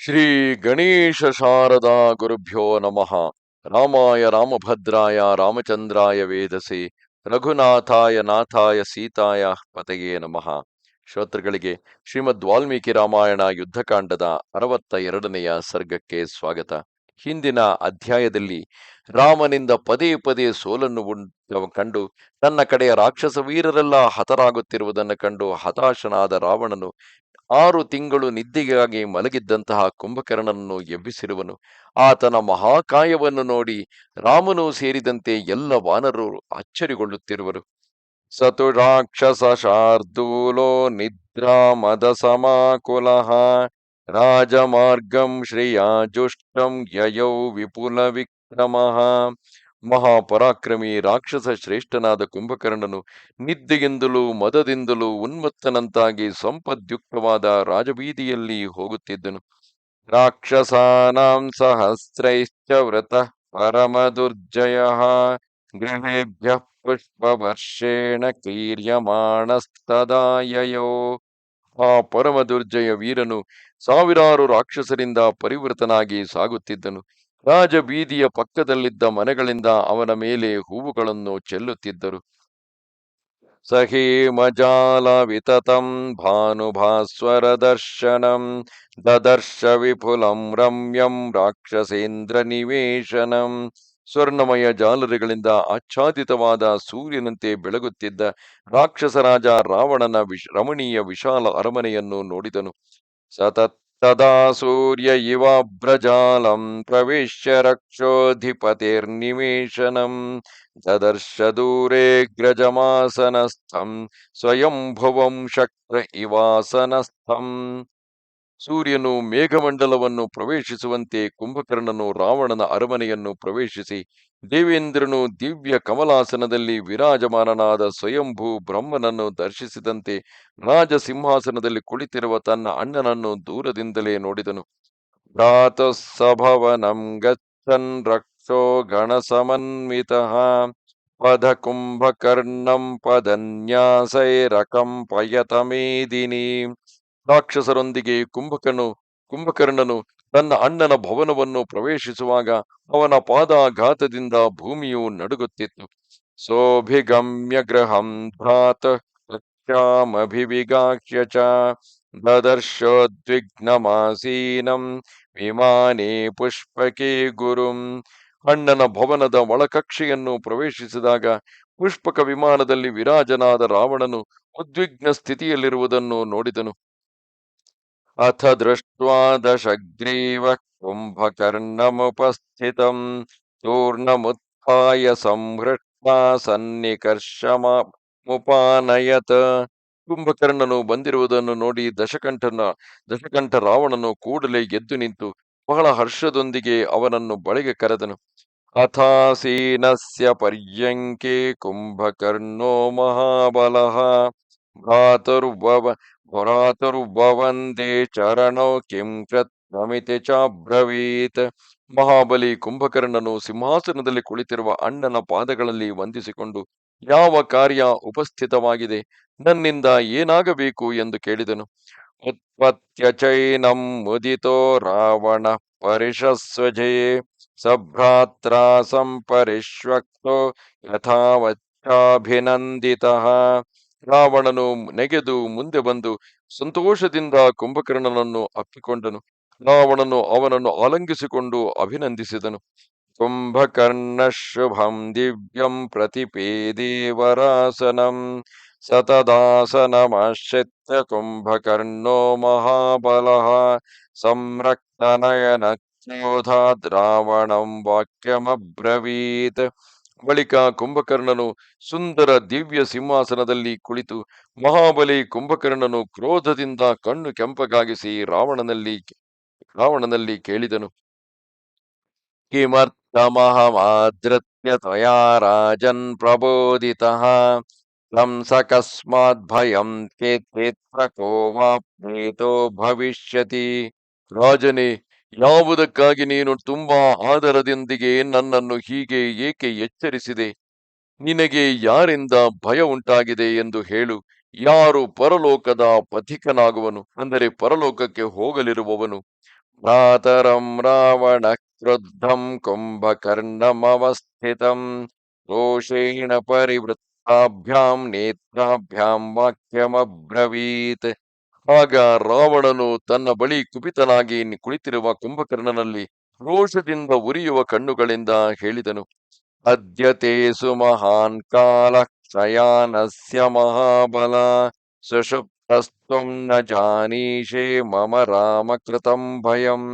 ಶ್ರೀ ಗಣೇಶ ಶಾರದಾ ಗುರುಭ್ಯೋ ನಮಃ. ರಾಮಾಯ ರಾಮಭದ್ರಾಯ ರಾಮಚಂದ್ರಾಯ ವೇದಸೆ ರಘುನಾಥಾಯ ನಾಥಾಯ ಸೀತಾಯ ಪತೆಯೇ ನಮಃ. ಶ್ರೋತೃಗಳಿಗೆ ಶ್ರೀಮದ್ ವಾಲ್ಮೀಕಿ ರಾಮಾಯಣ ಯುದ್ಧಕಾಂಡದ ಅರವತ್ತ ಎರಡನೆಯ ಸರ್ಗಕ್ಕೆ ಸ್ವಾಗತ. ಹಿಂದಿನ ಅಧ್ಯಾಯದಲ್ಲಿ ರಾಮನಿಂದ ಪದೇ ಪದೇ ಸೋಲನ್ನು ಕಂಡು ತನ್ನ ಕಡೆಯ ರಾಕ್ಷಸ ವೀರರೆಲ್ಲ ಹತರಾಗುತ್ತಿರುವುದನ್ನು ಕಂಡು ಹತಾಶನಾದ ರಾವಣನು ಆರು ತಿಂಗಳು ನಿದ್ದೆಗಾಗಿ ಮಲಗಿದ್ದಂತಹ ಕುಂಭಕರ್ಣನನ್ನು ಎಬ್ಬಿಸಿರುವನು. ಆತನ ಮಹಾಕಾಯವನ್ನು ನೋಡಿ ರಾಮನು ಸೇರಿದಂತೆ ಎಲ್ಲ ವಾನರರು ಅಚ್ಚರಿಗೊಳ್ಳುತ್ತಿರುವರು. ಸತು ರಾಕ್ಷಸ ಶಾರ್ದೂಲೋ ನಿದ್ರಾ ಮದ ಸಮಾಕುಲಃ ರಾಜಮಾರ್ಗಂ ಶ್ರೇಯಾಜುಷ್ಟಂ ಯಯೌ ವಿಪುಲ ವಿಕ್ರಮಃ. ಮಹಾಪರಾಕ್ರಮಿ ರಾಕ್ಷಸ ಶ್ರೇಷ್ಠನಾದ ಕುಂಭಕರ್ಣನು ನಿದ್ದೆಯಿಂದಲೂ ಮದದಿಂದಲೂ ಉನ್ಮತ್ತನಂತಾಗಿ ಸಂಪದ್ಯುಕ್ತವಾದ ರಾಜಬೀದಿಯಲ್ಲಿ ಹೋಗುತ್ತಿದ್ದನು. ರಾಕ್ಷಸಾನಾಂ ಸಹಸ್ರೈಶ್ಚ ವ್ರತ ಪರಮ ದುರ್ಜಯ ಗೃಹೇಭ್ಯ ಪುಷ್ಪವರ್ಷೇಣ ಕೀರ್ಯಮಾಣಸ್ತದಾಯೋ ಆ ಪರಮ ದುರ್ಜಯ ವೀರನು ಸಾವಿರಾರು ರಾಕ್ಷಸರಿಂದ ಪರಿವೃತನಾಗಿ ಸಾಗುತ್ತಿದ್ದನು. ರಾಜ ಬೀದಿಯ ಪಕ್ಕದಲ್ಲಿದ್ದ ಮನೆಗಳಿಂದ ಅವನ ಮೇಲೆ ಹೂವುಗಳನ್ನು ಚೆಲ್ಲುತ್ತಿದ್ದರು. ಸಹೇಮಜಾಲ ವಿತತಂ ಭಾನುಭಾಸ್ವರ ದರ್ಶನಂ ದದರ್ಶ ವಿಪುಲಂ ರಮ್ಯಂ ರಾಕ್ಷಸೇಂದ್ರ ನಿವೇಶನಂ. ಸ್ವರ್ಣಮಯ ಜಾಲರಿಗಳಿಂದ ಆಚ್ಛಾದಿತವಾದ ಸೂರ್ಯನಂತೆ ಬೆಳಗುತ್ತಿದ್ದ ರಾಕ್ಷಸರಾಜ ರಾವಣನ ವಿಶ್ ರಮಣೀಯ ವಿಶಾಲ ಅರಮನೆಯನ್ನು ನೋಡಿದನು. ಸತತ್ತದಾ ಸೂರ್ಯ ಇವಾಭ್ರಜಾಲಂ ಪ್ರವಿಶ್ಯ ರಕ್ಷೋಧಿಪತಿರ್ನಿವೇಶನಂ ದದರ್ಶ ದೂರೇ ग्रजमासनस्थं ಸ್ವಯಂಭುವಂ ಶಕ್ರ ಇವಾಸನಸ್ಥಂ ಸೂರ್ಯನು ಮೇಘಮಂಡಲವನ್ನು ಪ್ರವೇಶಿಸುವಂತೆ ಕುಂಭಕರ್ಣನು ರಾವಣನ ಅರಮನೆಯನ್ನು ಪ್ರವೇಶಿಸಿ, ದೇವೇಂದ್ರನು ದಿವ್ಯ ಕಮಲಾಸನದಲ್ಲಿ ವಿರಾಜಮಾನನಾದ ಸ್ವಯಂಭೂ ಬ್ರಹ್ಮನನ್ನು ದರ್ಶಿಸಿದಂತೆ ರಾಜ ಸಿಂಹಾಸನದಲ್ಲಿ ಕುಳಿತಿರುವ ತನ್ನ ಅಣ್ಣನನ್ನು ದೂರದಿಂದಲೇ ನೋಡಿದನು. ಭ್ರಾತುಸ್ಸಭವನಂ ಗಚ್ಚನ್ ರಕ್ಷೋ ಪದ ಕುಂಭಕರ್ಣಂ ಪದನ್ಯಾಸೈರಕಂ ಮೇದಿನಿ ರಾಕ್ಷಸರೊಂದಿಗೆ ಕುಂಭಕನು, ಕುಂಭಕರ್ಣನು ತನ್ನ ಅಣ್ಣನ ಭವನವನ್ನು ಪ್ರವೇಶಿಸುವಾಗ ಅವನ ಪಾದಾಘಾತದಿಂದ ಭೂಮಿಯು ನಡುಗುತ್ತಿತ್ತು. ಸೋಭಿಗಮ್ಯ ಗ್ರಹಂ ಭ್ರಾತ ರಕ್ಷಾಮಭಿವಿಗಾಕ್ಷ್ಯ ಚ ದದರ್ಶೋದ್ವಿಗ್ನಮಾಸೀನಂ ವಿಮಾನೇ ಪುಷ್ಪಕೇ ಗುರುಂ. ಅಣ್ಣನ ಭವನದ ಒಳಕಕ್ಷೆಯನ್ನು ಪ್ರವೇಶಿಸಿದಾಗ ಪುಷ್ಪಕ ವಿಮಾನದಲ್ಲಿ ವಿರಾಜನಾದ ರಾವಣನು ಉದ್ವಿಗ್ನ ಸ್ಥಿತಿಯಲ್ಲಿರುವುದನ್ನು ನೋಡಿದನು. ದೃಷ್ಟ್ವಾ ದಶಗ್ರೀವ ಕುಂಭಕರ್ಣಮುಪಸ್ಥಿತಂ ಚೂರ್ಣಮುತ್ಥಾಯ ಸಂಹೃಷ್ಟ ಸನ್ನಿಕರ್ಷಮ ಮುಪಾನಯತ ಕುಂಭಕರ್ಣನು ಬಂದಿರುವುದನ್ನು ನೋಡಿ ದಶಕಂಠನ ದಶಕಂಠ ರಾವಣನು ಕೂಡಲೇ ಎದ್ದು ನಿಂತು ಬಹಳ ಹರ್ಷದೊಂದಿಗೆ ಅವನನ್ನು ಬಳಿಗೆ ಕರೆದನು. ಅಥಾಸೀನಸ್ಯ ಪರ್ಯಂಕೆ ಕುಂಭಕರ್ಣೋ ಮಹಾಬಲಃ ಭ್ರಾತುರ್ವವ ಭ್ರಾತುರ್ವವಂದೇ ಚರಣೋ ಕಿಂ ಕೃತ್ವಮಿತಿ ಚಾಬ್ರವೀತ್ ಮಹಾಬಲಿ ಕುಂಭಕರ್ಣನು ಸಿಂಹಾಸನದಲ್ಲಿ ಕುಳಿತಿರುವ ಅಣ್ಣನ ಪಾದಗಳಲ್ಲಿ ವಂದಿಸಿಕೊಂಡು, ಯಾವ ಕಾರ್ಯ ಉಪಸ್ಥಿತವಾಗಿದೆ? ನನ್ನಿಂದ ಏನಾಗಬೇಕು ಎಂದು ಕೇಳಿದನು. ಉತ್ಪತ್ಯ ಚೈನಂ ಮುದಿತೋ ರಾವಣ ಪರಿಷಸ್ವಜೇ ಸಭ್ರಾತ್ರ ಸಂಪರಿಷ್ವಕ್ತೋ ಯಥಾವಚ್ಚಾಭಿನಂದಿತ। ರಾವಣನು ನೆಗೆದು ಮುಂದೆ ಬಂದು ಸಂತೋಷದಿಂದ ಕುಂಭಕರ್ಣನನ್ನು ಅಪ್ಪಿಕೊಂಡನು. ರಾವಣನು ಅವನನ್ನು ಆಲಂಗಿಸಿಕೊಂಡು ಅಭಿನಂದಿಸಿದನು. ಕುಂಭಕರ್ಣ ಶುಭಂ ದಿವ್ಯಂ ಪ್ರತಿಪೇದೇವರಾಸನಂ ಸತದಾಸನಮಾಶ್ರಿತ್ಯ ಕುಂಭಕರ್ಣೋ ಮಹಾಬಲಃ ಸಂರಕ್ತನಯನ ಕ್ರೋಧಾದ್ ರಾವಣಂ ವಾಕ್ಯಮಬ್ರವೀತ್. ಬಳಿಕ ಕುಂಭಕರ್ಣನು ಸುಂದರ ದಿವ್ಯ ಸಿಂಹಾಸನದಲ್ಲಿ ಕುಳಿತು ಮಹಾಬಲಿ ಕುಂಭಕರ್ಣನು ಕ್ರೋಧದಿಂದ ಕಣ್ಣು ಕೆಂಪಗಾಗಿಸಿ ರಾವಣನಲ್ಲಿ ರಾವಣನಲ್ಲಿ ಕೇಳಿದನು. ಕಿಮರ್ಥಮಹಮಾದೃತ್ಯ ತ್ವಯಾ ರಾಜನ್ ಪ್ರಬೋಧಿತ ಕಂಸಕಸ್ಮಾತ್ ಭಯಂ ತೇತ್ರ ಕೋವಾಪ್ನೇತೋ ಭವಿಷ್ಯತಿ ರಾಜನೇ ಯಾವುದಕ್ಕಾಗಿ ನೀನು ತುಂಬಾ ಆದರದೊಂದಿಗೆ ನನ್ನನ್ನು ಹೀಗೆ ಏಕೆ ಎಚ್ಚರಿಸಿದೆ? ನಿನಗೆ ಯಾರಿಂದ ಭಯ ಉಂಟಾಗಿದೆ ಎಂದು ಹೇಳು. ಯಾರು ಪರಲೋಕದ ಪಥಿಕನಾಗುವನು ಅಂದರೆ ಪರಲೋಕಕ್ಕೆ ಹೋಗಲಿರುವವನು. ಭ್ರಾತರಂ ರಾವಣ ಕ್ರುದ್ಧಂ ಕುಂಭಕರ್ಣಮವಸ್ಥಿತಂ ರೋಷೇಣ ಪರಿವೃತ್ತಾಭ್ಯಾಂ ನೇತ್ರಾಭ್ಯಾಂ ವಾಕ್ಯಮಬ್ರವೀತ್. ಆಗ ರಾವಣನು ತನ್ನ ಬಳಿ ಕುಪಿತನಾಗಿ ಕುಳಿತಿರುವ ಕುಂಭಕರ್ಣನಲ್ಲಿ ರೋಷದಿಂದ ಉರಿಯುವ ಕಣ್ಣುಗಳಿಂದ ಹೇಳಿದನು ಅದ್ಯತೇಸು ಮಹಾನ್ ಕಾಲ, ಕ್ಷಯಾನಸ್ಯ ಮಹಾಬಲ ಸಶುಪ್ತಸ್ತಂ ನ ಜಾನೀಷೆ ಮಮ ರಾಮ ಕೃತಂ ಭಯಂ.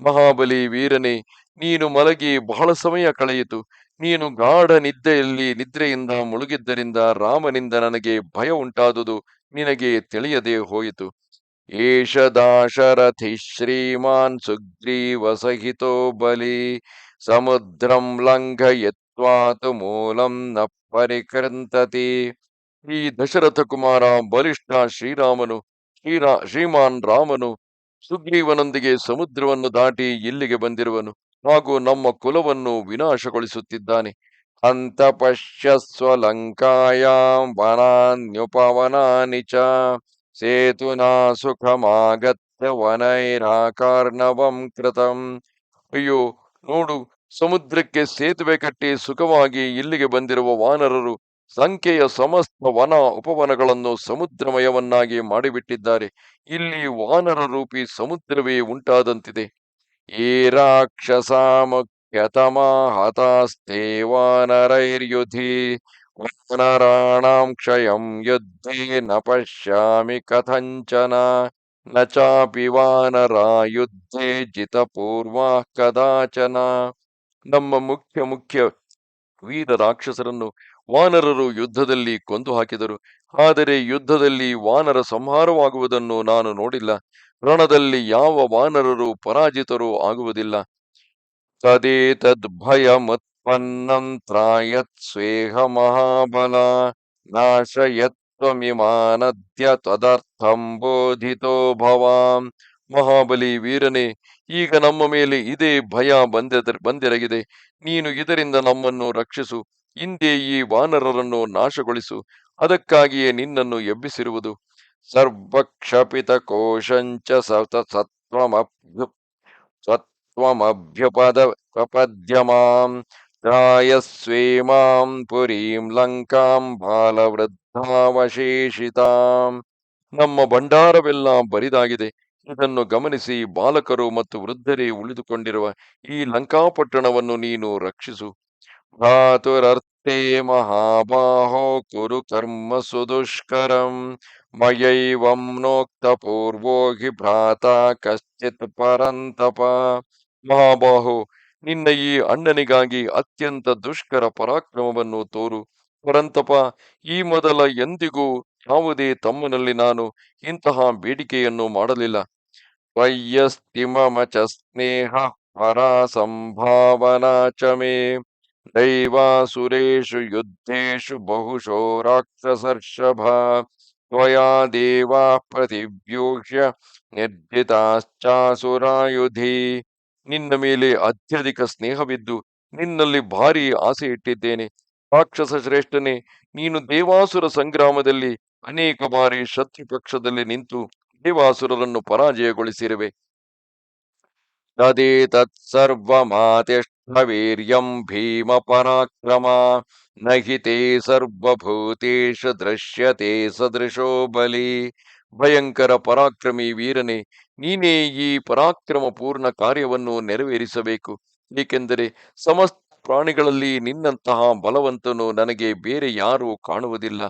ಮಹಾಬಲಿ ವೀರನೇ, ನೀನು ಮಲಗಿ ಬಹಳ ಸಮಯ ಕಳೆಯಿತು. ನೀನು ಗಾಢ ನಿದ್ದೆಯಲ್ಲಿ, ನಿದ್ರೆಯಿಂದ ಮುಳುಗಿದ್ದರಿಂದ ರಾಮನಿಂದ ನನಗೆ ಭಯ ಉಂಟಾದುದು. ನಿನಗೆ ತಿಳಿಯದೆ ಹೋಯಿತು. ಏಷ ದಾಶರಥಿ ಶ್ರೀಮಾನ್ ಸುಗ್ರೀವ ಸಹಿತೋ ಬಲಿ, ಸಮುದ್ರಂ ಲಂಘಯತ್ವಾತು ಮೂಲಂ ನ ಪರಿಕೃಂತತಿ. ಈ ದಶರಥ ಕುಮಾರ ಬಲಿಷ್ಠ ಶ್ರೀರಾಮನು, ಶ್ರೀರಾ, ಶ್ರೀಮಾನ್ ರಾಮನು ಸುಗ್ರೀವನೊಂದಿಗೆ ಸಮುದ್ರವನ್ನು ದಾಟಿ ಇಲ್ಲಿಗೆ ಬಂದಿರುವನು. ಹಾಗೂ ನಮ್ಮ ಕುಲವನ್ನು ವಿನಾಶಗೊಳಿಸುತ್ತಿದ್ದಾನೆ. ಅಂತ ಪಶ್ಯಸ್ವ ಲಂಕಾಯಾಂ ವನಾನ್ಯುಪವನಾನಿ ಚ ಸೇತುನಾ ಸುಖಮಾಗತ್ಯ ವನೈರಾಕಾರ್ಣವಂ ಕೃತಂ ಅಯ್ಯೋ ನೋಡು, ಸಮುದ್ರಕ್ಕೆ ಸೇತುವೆ ಕಟ್ಟಿ ಸುಖವಾಗಿ ಇಲ್ಲಿಗೆ ಬಂದಿರುವ ವಾನರರು ಸಂಖ್ಯೆಯ ಸಮಸ್ತ ವನ ಉಪವನಗಳನ್ನು ಸಮುದ್ರಮಯವನ್ನಾಗಿ ಮಾಡಿಬಿಟ್ಟಿದ್ದಾರೆ. ಇಲ್ಲಿ ವಾನರ ರೂಪಿ ಸಮುದ್ರವೇ ಉಂಟಾದಂತಿದೆ. ಏ ರಾಕ್ಷಸ ಮುಖ್ಯತಮಾ ಹತಾಸ್ತೆ ವಾನರೈರ್ಯುಧಿ ವಾನರಾಣಾಂ ಕ್ಷಯಂ ಯುದ್ಧೇ ನ ಪಶ್ಯಾಮಿ ಕಥಂಚನ ನ ಚಾಪಿ ವಾನರ ಯುದ್ಧೇ ಜಿತಪೂರ್ವಾ ಕದಾಚನ ನಮ್ಮ ಮುಖ್ಯ ಮುಖ್ಯ ವೀರ ರಾಕ್ಷಸರನ್ನು ವಾನರರು ಯುದ್ಧದಲ್ಲಿ ಕೊಂದು ಹಾಕಿದರು. ಆದರೆ ಯುದ್ಧದಲ್ಲಿ ವಾನರ ಸಂಹಾರವಾಗುವುದನ್ನು ನಾನು ನೋಡಿಲ್ಲ. ರಣದಲ್ಲಿ ಯಾವ ವಾನರರು ಪರಾಜಿತರೂ ಆಗುವುದಿಲ್ಲ. ಸ್ವೇಹ ಮಹಾಬಲ ನಾಶಯತ್ವಮಿಮಾನದ್ಯ ತದರ್ಥಂ ಬೋಧಿತೋ ಭವಾಂ ಮಹಾಬಲಿ ವೀರನೇ ಈಗ ನಮ್ಮ ಮೇಲೆ ಇದೇ ಭಯ ಬಂದೆದ ಬಂದಿರಗಿದೆ. ನೀನು ಇದರಿಂದ ನಮ್ಮನ್ನು ರಕ್ಷಿಸು, ಹಿಂದೆ ಈ ವಾನರರನ್ನು ನಾಶಗೊಳಿಸು, ಅದಕ್ಕಾಗಿಯೇ ನಿನ್ನನ್ನು ಎಬ್ಬಿಸಿರುವುದು. ಸರ್ವಕ್ಷಪಿತ ಕೋಶಂಚ ಸತ ಸತ್ವಮಭ್ಯುಪದ ಪ್ರಪದ್ಯಮಾಂ ತ್ರಾಯಸ್ವೇಮಾಂ ಪುರೀಂ ಲಂಕಾಂ ಬಾಲವೃದ್ಧಾವಶೇಷಿತಾಂ ನಮ್ಮ ಭಂಡಾರವೆಲ್ಲ ಬರಿದಾಗಿದೆ. ಇದನ್ನು ಗಮನಿಸಿ ಬಾಲಕರು ಮತ್ತು ವೃದ್ಧರೇ ಉಳಿದುಕೊಂಡಿರುವ ಈ ಲಂಕಾಪಟ್ಟಣವನ್ನು ನೀನು ರಕ್ಷಿಸು. ಭ್ರಾತುರರ್ಥೇ ಮಹಾಬಾಹೋ ಕುರು ಕರ್ಮ ಸುದುಷ್ಕರಂ ಮಯೈವಂ ನೋಕ್ತ ಪೂರ್ವೋ ಹಿ ಭ್ರಾತ ಕಶ್ಚಿತ್ ಪರಂತಪ. ಮಹಾಬಾಹು. ನಿನ್ನ ಈ ಅಣ್ಣನಿಗಾಗಿ ಅತ್ಯಂತ ದುಷ್ಕರ ಪರಾಕ್ರಮವನ್ನು ತೋರು. ಪರಂತಪ, ಈ ಮೊದಲ ಎಂದಿಗೂ ಯಾವುದೇ ತಮ್ಮನಲ್ಲಿ ನಾನು ಇಂತಹ ಬೇಡಿಕೆಯನ್ನು ಮಾಡಲಿಲ್ಲ. ವಯ್ಯಸ್ತಿಮಚ ಸ್ನೇಹ ಪರ ಸಂಭಾವನಾ ಚ ಮೇ. ಸುರೇಶು ಯುದ್ಧೇಶು ಬಹುಶೋ ರಾಕ್ಷಸರ್ಷಭ ತ್ವಯಾ ದೇವಾ ಪ್ರತಿವ್ಯೂಹ್ಯ, ನಿರ್ಜಿತಾಶ್ಚಾಸುರಾಯುಧಿ. ನಿನ್ನ ಮೇಲೆ ಅತ್ಯಧಿಕ ಸ್ನೇಹವಿದ್ದು ನಿನ್ನಲ್ಲಿ ಭಾರಿ ಆಸೆ ಇಟ್ಟಿದ್ದೇನೆ. ರಾಕ್ಷಸ ಶ್ರೇಷ್ಠನೇ, ನೀನು ದೇವಾಸುರ ಸಂಗ್ರಾಮದಲ್ಲಿ ಅನೇಕ ಬಾರಿ ಶತ್ರು ಪಕ್ಷದಲ್ಲಿ ನಿಂತು ದೇವಾಸುರರನ್ನು ಪರಾಜಯಗೊಳಿಸಿರುವೆ. ತದೇತತ್ಸರ್ವಮಾತಿಷ್ಠ ತತ್ಸರ್ವಮಾತಿಷ್ಠವೀರ್ಯಂ ಭೀಮ ಪರಾಕ್ರಮ ನಹಿತೆ ಸರ್ವಭೂತೇಶ ದೃಶ್ಯತೆ ಸದೃಶೋ ಬಲಿ. ಭಯಂಕರ ಪರಾಕ್ರಮಿ ವೀರನೇ ನೀನೇ ಈ ಪರಾಕ್ರಮ ಪೂರ್ಣ ಕಾರ್ಯವನ್ನು ನೆರವೇರಿಸಬೇಕು. ಏಕೆಂದರೆ ಸಮಸ್ತ ಪ್ರಾಣಿಗಳಲ್ಲಿ ನಿನ್ನಂತಹ ಬಲವಂತನು ನನಗೆ ಬೇರೆ ಯಾರೂ ಕಾಣುವುದಿಲ್ಲ.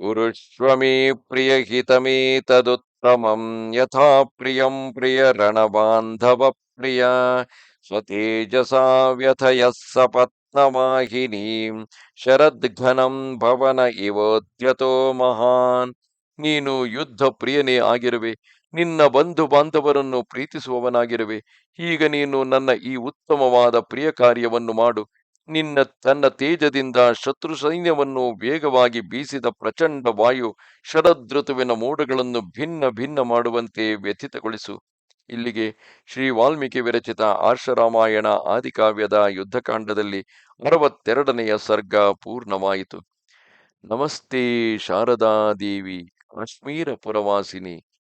ಗುರುಶ್ವಮೇ ಪ್ರಿಯ ಹಿತಮೇ ತದುತ್ತಮಂ ಯಥಾ ಪ್ರಿಯಂ ಪ್ರಿಯ ರಣಬಾಂಧವ ಪ್ರಿಯ ಸ್ವತೇಜಸಾ ವ್ಯಥಯ ಸಪತ್ನವಾಹಿನಿ ಶರದ್ಘನಂ ಭವನ ಇವೋದ್ಯತೋ ಮಹಾನ್. ನೀನು ಯುದ್ಧ ಪ್ರಿಯನೇ ಆಗಿರುವೆ. ನಿನ್ನ ಬಂಧು ಬಾಂಧವರನ್ನು ಪ್ರೀತಿಸುವವನಾಗಿರುವೆ. ಈಗ ನೀನು ನನ್ನ ಈ ಉತ್ತಮವಾದ ಪ್ರಿಯ ಕಾರ್ಯವನ್ನು ಮಾಡು. ನಿನ್ನ ತನ್ನ ತೇಜದಿಂದ ಶತ್ರು ಸೈನ್ಯವನ್ನು ವೇಗವಾಗಿ ಬೀಸಿದ ಪ್ರಚಂಡ ವಾಯು ಶರದೃತುವಿನ ಮೋಡಗಳನ್ನು ಭಿನ್ನ ಭಿನ್ನ ಮಾಡುವಂತೆ ವ್ಯಥಿತಗೊಳಿಸು. ಇಲ್ಲಿಗೆ ಶ್ರೀ ವಾಲ್ಮೀಕಿ ವಿರಚಿತ ಆರ್ಷರಾಮಾಯಣ ಆದಿಕಾವ್ಯದ ಯುದ್ಧಕಾಂಡದಲ್ಲಿ ಅರವತ್ತೆರಡನೆಯ ಸರ್ಗ ಪೂರ್ಣವಾಯಿತು. ನಮಸ್ತೆ ಶಾರದಾ ದೇವಿ, ಕಾಶ್ಮೀರ ಪುರವಾಸಿನಿ.